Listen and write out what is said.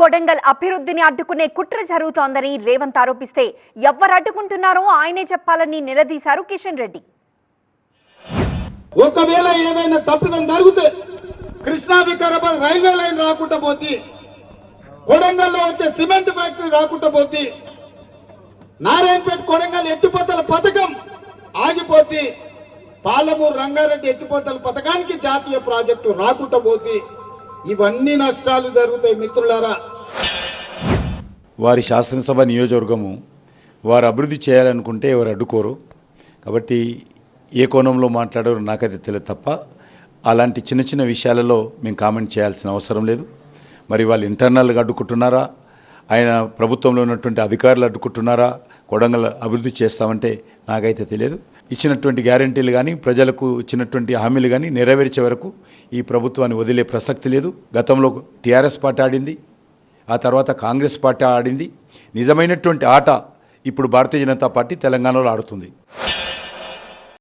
కొడంగల్ అభివృద్ధిని అడ్డుకునే కుట్ర జరుగుతోందని రేవంత్ ఆరోపిస్తే ఎవరు అడ్డుకుంటున్నారో ఆయనే చెప్పాలని నిలదీశారు కిషన్ రెడ్డి. ఒకవేళ ఏదైనా తప్పిదం జరిగితే కృష్ణా వికారాబాద్ రైల్వే లైన్ రాకుండా పోతే కొడంగల్లో వచ్చే సిమెంట్ ఫ్యాక్టరీ రాకుండా పోతే నారాయణపేట కొడంగల్ ఎత్తిపోతల పథకం ఆగిపోతే పాలమూరు రంగారెడ్డి ఎత్తిపోతల పథకానికి జాతీయ ప్రాజెక్టు రాకుండా పోతే ఇవన్నీ నష్టాలు జరుగుతాయి మిత్రులారా. వారి శాసనసభ నియోజకవర్గము వారు అభివృద్ధి చేయాలనుకుంటే ఎవరు అడ్డుకోరు. కాబట్టి ఏ కోణంలో మాట్లాడారో నాకైతే తెలియదు తప్ప అలాంటి చిన్న చిన్న విషయాలలో మేము కామెంట్ చేయాల్సిన అవసరం లేదు. మరి వాళ్ళు ఇంటర్నల్గా అడ్డుకుంటున్నారా? ఆయన ప్రభుత్వంలో ఉన్నటువంటి అధికారులు అడ్డుకుంటున్నారా? కొడంగల్ అభివృద్ధి చేస్తామంటే నాకైతే తెలియదు. ఇచ్చినటువంటి గ్యారంటీలు కానీ ప్రజలకు ఇచ్చినటువంటి హామీలు కానీ నెరవేర్చే వరకు ఈ ప్రభుత్వాన్ని వదిలే ప్రసక్తి లేదు. గతంలో టీఆర్ఎస్ పార్టీ ఆడింది ఆ తర్వాత కాంగ్రెస్ పార్టీ ఆడింది. నిజమైనటువంటి ఆట ఇప్పుడు భారతీయ జనతా పార్టీ తెలంగాణలో ఆడుతుంది.